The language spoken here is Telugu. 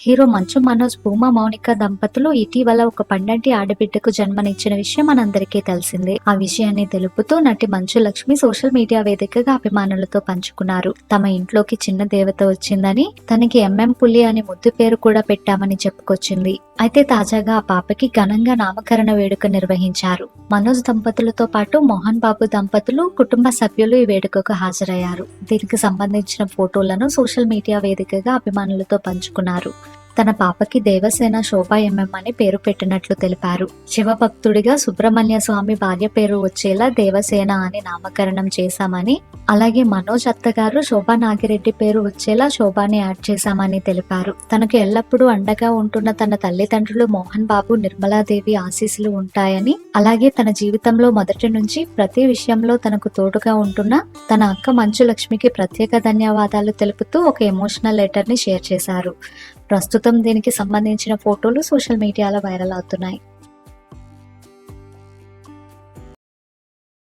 హీరో మంచు మనోజ్ భూమా మౌనిక దంపతులు ఇటీవల ఒక పండంటి ఆడబిడ్డకు జన్మనిచ్చిన విషయం మనందరికీ తెలిసిందే. ఆ విషయాన్ని తెలుపుతూ నటి మంచు లక్ష్మి సోషల్ మీడియా వేదికగా అభిమానులతో పంచుకున్నారు. తమ ఇంట్లోకి చిన్న దేవత వచ్చిందని తనకి ఎంఎం పులి అనే ముద్దు పేరు కూడా పెట్టామని చెప్పుకొచ్చింది. అయితే తాజాగా ఆ పాపకి ఘనంగా నామకరణ వేడుక నిర్వహించారు. మనోజ్ దంపతులతో పాటు మోహన్ బాబు దంపతులు కుటుంబ సభ్యులు ఈ వేడుకకు హాజరయ్యారు. దీనికి సంబంధించిన ఫోటోలను సోషల్ మీడియా వేదికగా అభిమానులతో పంచుకున్నారు. తన పాపకి దేవసేన శోభా ఎంఎం అని పేరు పెట్టినట్లు తెలిపారు. శివభక్తుడిగా సుబ్రహ్మణ్య స్వామి భార్య పేరు వచ్చేలా దేవసేన అని నామకరణం చేశామని అలాగే మనోజ్ అత్తగారు శోభా నాగిరెడ్డి పేరు వచ్చేలా శోభాని యాడ్ చేశామని తెలిపారు. తనకు ఎల్లప్పుడూ అండగా ఉంటున్న తన తల్లిదండ్రులు మోహన్ బాబు నిర్మలాదేవి ఆశీస్సులు ఉంటాయని అలాగే తన జీవితంలో మొదటి నుంచి ప్రతి విషయంలో తనకు తోడుగా ఉంటున్న తన అక్క మంచు లక్ష్మికి ప్రత్యేక ధన్యవాదాలు తెలుపుతూ ఒక ఎమోషనల్ లెటర్ని షేర్ చేశారు. ప్రస్తుతం దీనికి సంబంధించిన ఫోటోలు సోషల్ మీడియాలో వైరల్ అవుతున్నాయి.